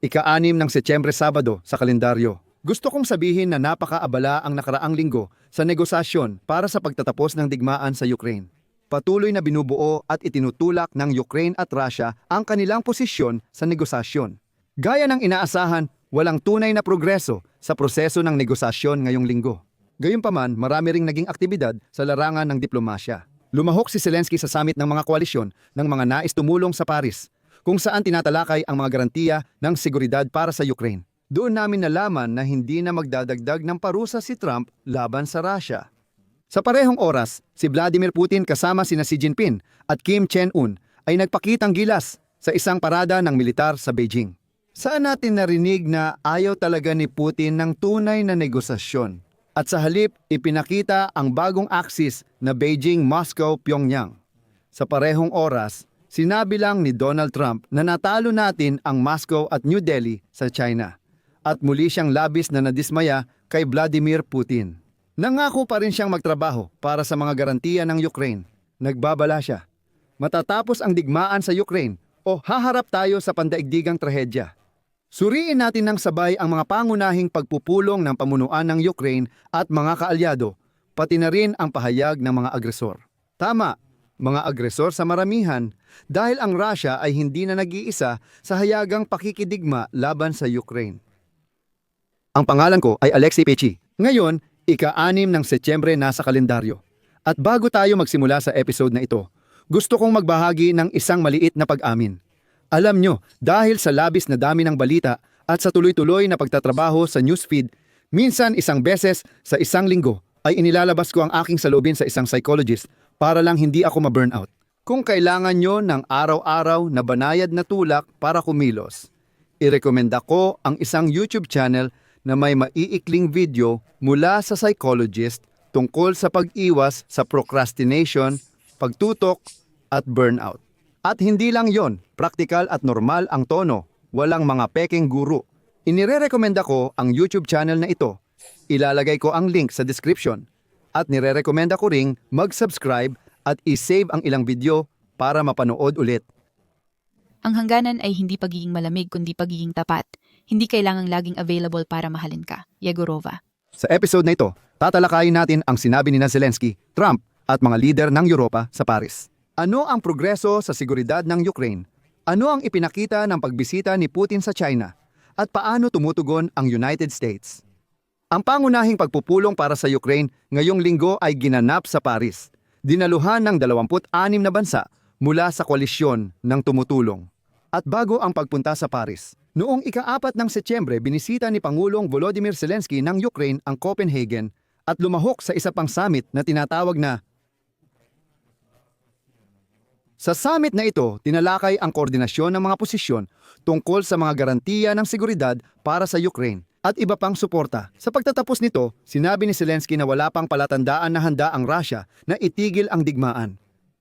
ika-anim ng Setyembre Sabado sa kalendaryo. Gusto kong sabihin na napakaabala ang nakaraang linggo sa negosasyon para sa pagtatapos ng digmaan sa Ukraine. Patuloy na binubuo at itinutulak ng Ukraine at Russia ang kanilang posisyon sa negosasyon. Gaya ng inaasahan, walang tunay na progreso sa proseso ng negosasyon ngayong linggo. Gayunpaman, marami ring naging aktibidad sa larangan ng diplomasya. Lumahok si Zelensky sa summit ng mga koalisyon ng mga nais tumulong sa Paris, kung saan tinatalakay ang mga garantiya ng seguridad para sa Ukraine. Doon namin nalaman na hindi na magdadagdag ng parusa si Trump laban sa Russia. Sa parehong oras, si Vladimir Putin kasama sina Xi Jinping at Kim Chen-un ay nagpakitang gilas sa isang parada ng militar sa Beijing. Saan natin narinig na ayaw talaga ni Putin ng tunay na negosasyon? At sa halip, ipinakita ang bagong axis na Beijing-Moscow-Pyongyang. Sa parehong oras, sinabi lang ni Donald Trump na natalo natin ang Moscow at New Delhi sa China. At muli siyang labis na nadismaya kay Vladimir Putin. Nangako pa rin siyang magtrabaho para sa mga garantiya ng Ukraine. Nagbabala siya. Matatapos ang digmaan sa Ukraine o haharap tayo sa pandaigdigang trahedya. Suriin natin ng sabay ang mga pangunahing pagpupulong ng pamunuan ng Ukraine at mga kaalyado, pati na rin ang pahayag ng mga agresor. Tama, mga agresor sa maramihan dahil ang Russia ay hindi na nag-iisa sa hayagang pakikidigma laban sa Ukraine. Ang pangalan ko ay Alexei Pechi. Ngayon, ika-anim ng Setyembre nasa kalendaryo. At bago tayo magsimula sa episode na ito, gusto kong magbahagi ng isang maliit na pag-amin. Alam nyo, dahil sa labis na dami ng balita at sa tuloy-tuloy na pagtatrabaho sa newsfeed, minsan isang beses sa isang linggo ay inilalabas ko ang aking salubin sa isang psychologist para lang hindi ako ma-burnout. Kung kailangan nyo ng araw-araw na banayad na tulak para kumilos, irekomenda ko ang isang YouTube channel na may maiikling video mula sa psychologist tungkol sa pag-iwas sa procrastination, pagtutok, at burnout. At hindi lang yon, praktikal at normal ang tono, walang mga peking guru. Inirerekomenda ko ang YouTube channel na ito. Ilalagay ko ang link sa description. At nirerekomenda ko ring mag-subscribe at i-save ang ilang video para mapanood ulit. Ang hangganan ay hindi pagiging malamig kundi pagiging tapat. Hindi kailangang laging available para mahalin ka. Yegorova. Sa episode na ito, tatalakayin natin ang sinabi ni na Zelensky, Trump at mga lider ng Europa sa Paris. Ano ang progreso sa seguridad ng Ukraine? Ano ang ipinakita ng pagbisita ni Putin sa China? At paano tumutugon ang United States? Ang pangunahing pagpupulong para sa Ukraine ngayong linggo ay ginanap sa Paris. Dinaluhan ng 26 na bansa mula sa koalisyon ng tumutulong. At bago ang pagpunta sa Paris, noong ika-apat ng Setyembre binisita ni Pangulong Volodymyr Zelensky ng Ukraine ang Copenhagen at lumahok sa isa pang summit na tinatawag na Sa summit na ito, tinalakay ang koordinasyon ng mga posisyon tungkol sa mga garantiya ng seguridad para sa Ukraine at iba pang suporta. Sa pagtatapos nito, sinabi ni Zelensky na wala pang palatandaan na handa ang Russia na itigil ang digmaan.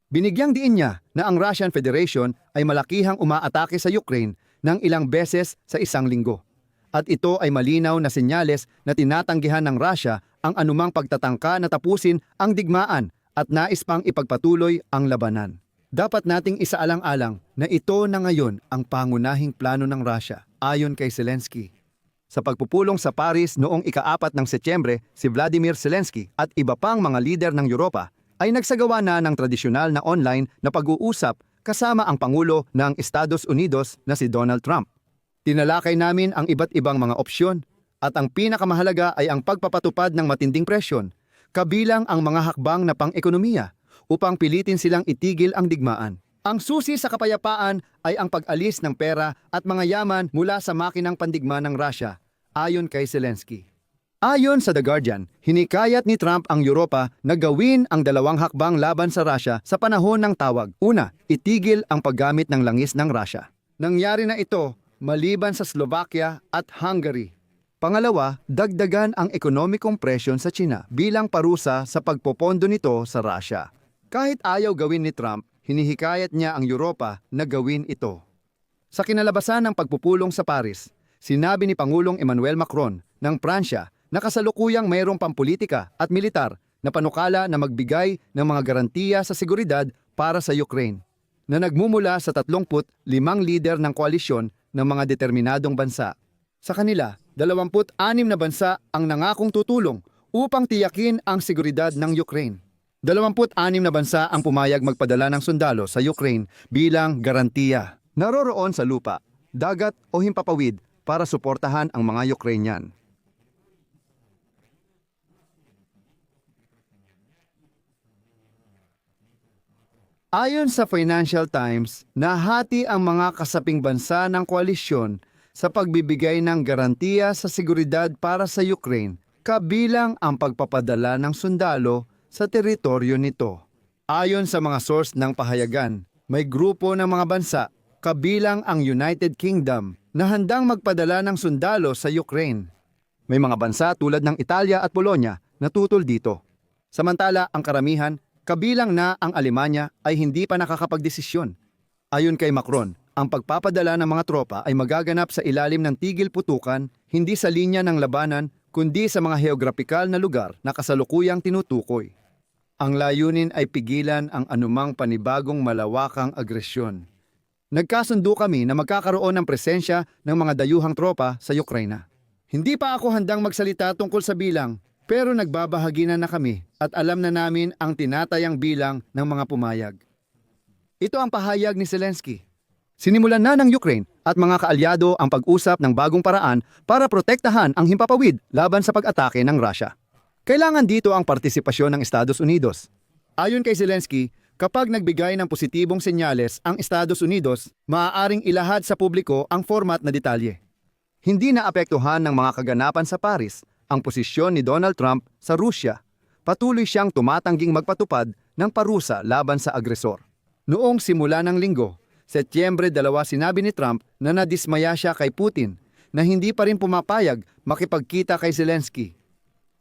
Binigyang diin niya na ang Russian Federation ay malakihang umaatake sa Ukraine ng ilang beses sa isang linggo. At ito ay malinaw na senyales na tinatanggihan ng Russia ang anumang pagtatangka na tapusin ang digmaan at nais pang ipagpatuloy ang labanan. Dapat nating isaalang-alang na ito na ngayon ang pangunahing plano ng Russia ayon kay Zelensky. Sa pagpupulong sa Paris noong ika-apat ng Setyembre, si Vladimir Zelensky at iba pang mga lider ng Europa ay nagsagawa na ng tradisyonal na online na pag-uusap kasama ang Pangulo ng Estados Unidos na si Donald Trump. Tinalakay namin ang iba't ibang mga opsyon at ang pinakamahalaga ay ang pagpapatupad ng matinding presyon, kabilang ang mga hakbang na pang-ekonomiya upang pilitin silang itigil ang digmaan. Ang susi sa kapayapaan ay ang pag-alis ng pera at mga yaman mula sa makinang pandigma ng Russia, ayon kay Zelensky. Ayon sa The Guardian, hinikayat ni Trump ang Europa na gawin ang dalawang hakbang laban sa Russia sa panahon ng tawag. Una, itigil ang paggamit ng langis ng Russia. Nangyari na ito maliban sa Slovakia at Hungary. Pangalawa, dagdagan ang ekonomikong presyon sa China bilang parusa sa pagpopondo nito sa Russia. Kahit ayaw gawin ni Trump, hinihikayat niya ang Europa na gawin ito. Sa kinalabasan ng pagpupulong sa Paris, sinabi ni Pangulong Emmanuel Macron ng Pransya na kasalukuyang mayroong pampolitika at militar na panukala na magbigay ng mga garantiya sa seguridad para sa Ukraine. na nagmumula sa 35 lider ng koalisyon ng mga determinadong bansa. Sa kanila, 26 na bansa ang nangakong tutulong upang tiyakin ang seguridad ng Ukraine. 26 na bansa ang pumayag magpadala ng sundalo sa Ukraine bilang garantiya. Naroroon sa lupa, dagat o himpapawid para suportahan ang mga Ukrainian. Ayon sa Financial Times, nahati ang mga kasaping bansa ng koalisyon sa pagbibigay ng garantiya sa seguridad para sa Ukraine, kabilang ang pagpapadala ng sundalo sa teritoryo nito. Ayon sa mga source ng pahayagan, may grupo ng mga bansa, kabilang ang United Kingdom, na handang magpadala ng sundalo sa Ukraine. May mga bansa tulad ng Italia at Polonya na tutol dito. Samantala, ang karamihan, kabilang na ang Alemanya, ay hindi pa nakakapagdesisyon. Ayon kay Macron, ang pagpapadala ng mga tropa ay magaganap sa ilalim ng tigil putukan, hindi sa linya ng labanan, kundi sa mga heograpikal na lugar na kasalukuyang tinutukoy. Ang layunin ay pigilan ang anumang panibagong malawakang agresyon. Nagkasundo kami na magkakaroon ng presensya ng mga dayuhang tropa sa Ukraina. Hindi pa ako handang magsalita tungkol sa bilang, pero nagbabahagi na na kami at alam na namin ang tinatayang bilang ng mga pumayag. Ito ang pahayag ni Zelensky. Sinimulan na ng Ukraine at mga kaalyado ang pag-usap ng bagong paraan para protektahan ang himpapawid laban sa pag-atake ng Russia. Kailangan dito ang partisipasyon ng Estados Unidos. Ayon kay Zelensky, kapag nagbigay ng positibong senyales ang Estados Unidos, maaaring ilahad sa publiko ang format na detalye. Hindi na apektuhan ng mga kaganapan sa Paris ang posisyon ni Donald Trump sa Rusya. Patuloy siyang tumatangging magpatupad ng parusa laban sa agresor. Noong simula ng linggo, Setyembre 2 sinabi ni Trump na nadismaya siya kay Putin na hindi pa rin pumapayag makipagkita kay Zelensky.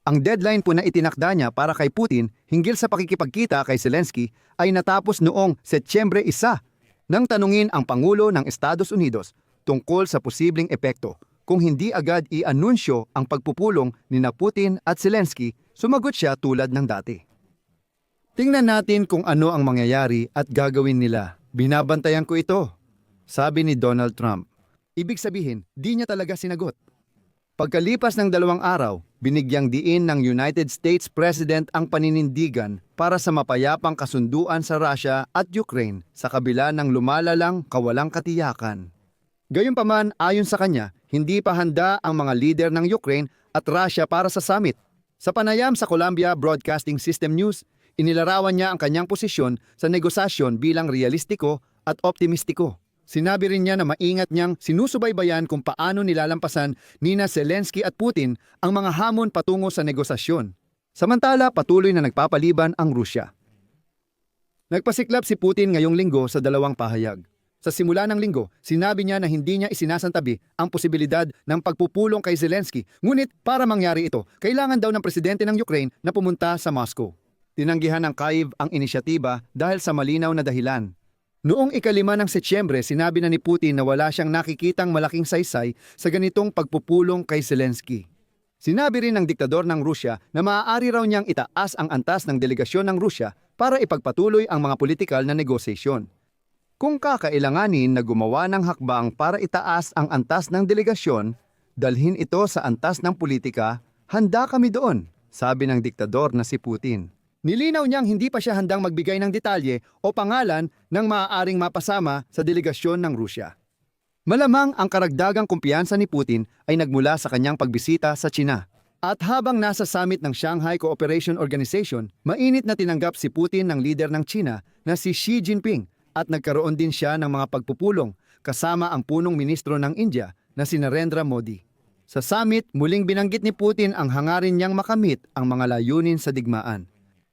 Ang deadline po na itinakda niya para kay Putin hinggil sa pakikipagkita kay Zelensky ay natapos noong Setyembre 1 nang tanungin ang Pangulo ng Estados Unidos tungkol sa posibleng epekto kung hindi agad i-anunsyo ang pagpupulong ni na Putin at Zelensky, sumagot siya tulad ng dati. Tingnan natin kung ano ang mangyayari at gagawin nila. Binabantayan ko ito, sabi ni Donald Trump. Ibig sabihin, di niya talaga sinagot. Pagkalipas ng dalawang araw, binigyang diin ng United States President ang paninindigan para sa mapayapang kasunduan sa Russia at Ukraine sa kabila ng lumalalang kawalang katiyakan. Gayunpaman, ayon sa kanya, hindi pa handa ang mga lider ng Ukraine at Russia para sa summit. Sa panayam sa Columbia Broadcasting System News, inilarawan niya ang kanyang posisyon sa negosasyon bilang realistiko at optimistiko. Sinabi rin niya na maingat niyang sinusubaybayan kung paano nilalampasan nina Zelensky at Putin ang mga hamon patungo sa negosasyon. Samantala, patuloy na nagpapaliban ang Rusya. Nagpasiklap si Putin ngayong linggo sa dalawang pahayag. Sa simula ng linggo, sinabi niya na hindi niya isinasantabi ang posibilidad ng pagpupulong kay Zelensky. Ngunit para mangyari ito, kailangan daw ng presidente ng Ukraine na pumunta sa Moscow. Tinanggihan ng Kyiv ang inisyatiba dahil sa malinaw na dahilan. Noong ikalima ng Setyembre, sinabi na ni Putin na wala siyang nakikitang malaking saysay sa ganitong pagpupulong kay Zelensky. Sinabi rin ng diktador ng Rusya na maaari raw niyang itaas ang antas ng delegasyon ng Rusya para ipagpatuloy ang mga politikal na negosasyon. Kung kakailanganin na gumawa ng hakbang para itaas ang antas ng delegasyon, dalhin ito sa antas ng politika, handa kami doon, sabi ng diktador na si Putin. Nilinaw niyang hindi pa siya handang magbigay ng detalye o pangalan ng maaaring mapasama sa delegasyon ng Rusya. Malamang ang karagdagang kumpiyansa ni Putin ay nagmula sa kanyang pagbisita sa China. At habang nasa summit ng Shanghai Cooperation Organization, mainit na tinanggap si Putin ng leader ng China na si Xi Jinping at nagkaroon din siya ng mga pagpupulong kasama ang punong ministro ng India na si Narendra Modi. Sa summit, muling binanggit ni Putin ang hangarin niyang makamit ang mga layunin sa digmaan.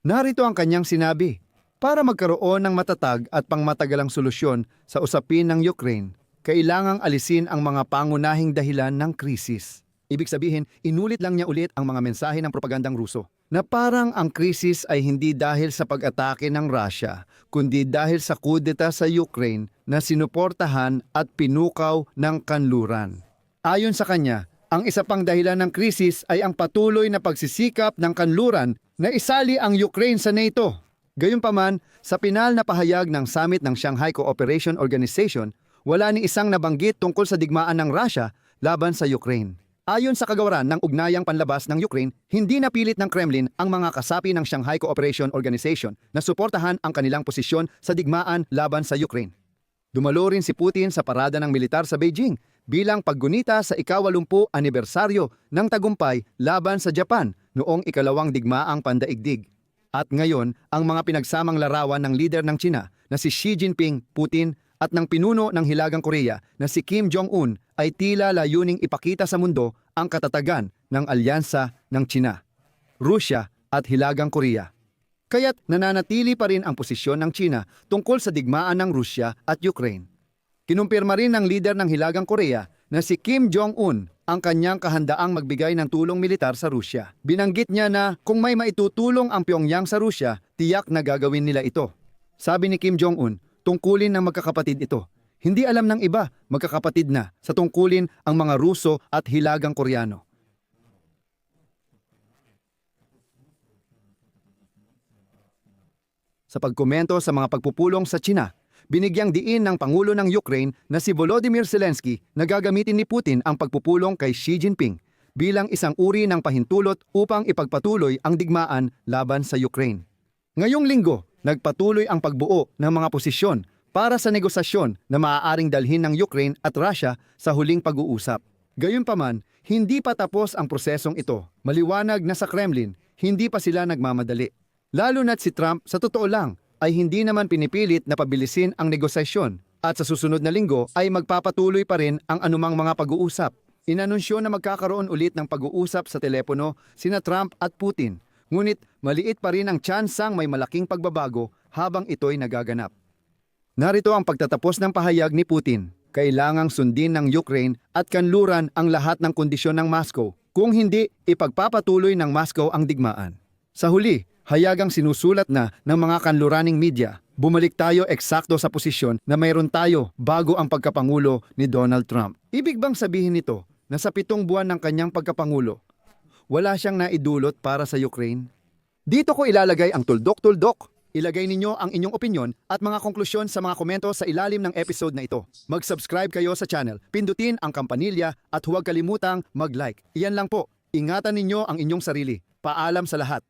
Narito ang kanyang sinabi, para magkaroon ng matatag at pangmatagalang solusyon sa usapin ng Ukraine, kailangang alisin ang mga pangunahing dahilan ng krisis. Ibig sabihin, inulit lang niya ulit ang mga mensahe ng propagandang Ruso na parang ang krisis ay hindi dahil sa pag-atake ng Russia, kundi dahil sa kudeta sa Ukraine na sinuportahan at pinukaw ng kanluran. Ayon sa kanya, ang isa pang dahilan ng krisis ay ang patuloy na pagsisikap ng kanluran na isali ang Ukraine sa NATO. Gayunpaman, sa pinal na pahayag ng summit ng Shanghai Cooperation Organization, wala ni isang nabanggit tungkol sa digmaan ng Russia laban sa Ukraine. Ayon sa kagawaran ng ugnayang panlabas ng Ukraine, hindi napilit ng Kremlin ang mga kasapi ng Shanghai Cooperation Organization na suportahan ang kanilang posisyon sa digmaan laban sa Ukraine. Dumalo rin si Putin sa parada ng militar sa Beijing bilang paggunita sa ikawalumpu anibersaryo ng tagumpay laban sa Japan noong ikalawang digmaang pandaigdig. At ngayon, ang mga pinagsamang larawan ng lider ng China na si Xi Jinping, Putin at ng pinuno ng Hilagang Korea na si Kim Jong-un ay tila layuning ipakita sa mundo ang katatagan ng alyansa ng China, Rusya at Hilagang Korea. Kaya't nananatili pa rin ang posisyon ng China tungkol sa digmaan ng Rusya at Ukraine. Kinumpirma rin ng lider ng Hilagang Korea na si Kim Jong-un ang kanyang kahandaang magbigay ng tulong militar sa Rusya. Binanggit niya na kung may maitutulong ang Pyongyang sa Rusya, tiyak na gagawin nila ito. Sabi ni Kim Jong-un, tungkulin ng magkakapatid ito. Hindi alam ng iba, magkakapatid na, sa tungkulin ang mga Ruso at Hilagang Koreano. Sa pagkomento sa mga pagpupulong sa China, binigyang diin ng Pangulo ng Ukraine na si Volodymyr Zelensky na gagamitin ni Putin ang pagpupulong kay Xi Jinping bilang isang uri ng pahintulot upang ipagpatuloy ang digmaan laban sa Ukraine. Ngayong linggo, nagpatuloy ang pagbuo ng mga posisyon para sa negosasyon na maaaring dalhin ng Ukraine at Russia sa huling pag-uusap. Gayunpaman, hindi pa tapos ang prosesong ito. Maliwanag na sa Kremlin, hindi pa sila nagmamadali. Lalo na't si Trump, sa totoo lang, ay hindi naman pinipilit na pabilisin ang negosasyon at sa susunod na linggo ay magpapatuloy pa rin ang anumang mga pag-uusap. Inanunsyo na magkakaroon ulit ng pag-uusap sa telepono sina Trump at Putin. Ngunit maliit pa rin ang tsansang may malaking pagbabago habang ito'y nagaganap. Narito ang pagtatapos ng pahayag ni Putin. Kailangang sundin ng Ukraine at kanluran ang lahat ng kondisyon ng Moscow. Kung hindi, ipagpapatuloy ng Moscow ang digmaan. Sa huli, hayagang sinusulat na ng mga kanluraning media, bumalik tayo eksakto sa posisyon na mayroon tayo bago ang pagkapangulo ni Donald Trump. Ibig bang sabihin nito na sa pitong buwan ng kanyang pagkapangulo, wala siyang naidulot para sa Ukraine? Dito ko ilalagay ang tuldok-tuldok. Ilagay ninyo ang inyong opinion at mga konklusyon sa mga komento sa ilalim ng episode na ito. Mag-subscribe kayo sa channel, pindutin ang kampanilya at huwag kalimutang mag-like. Iyan lang po. Ingatan ninyo ang inyong sarili. Paalam sa lahat.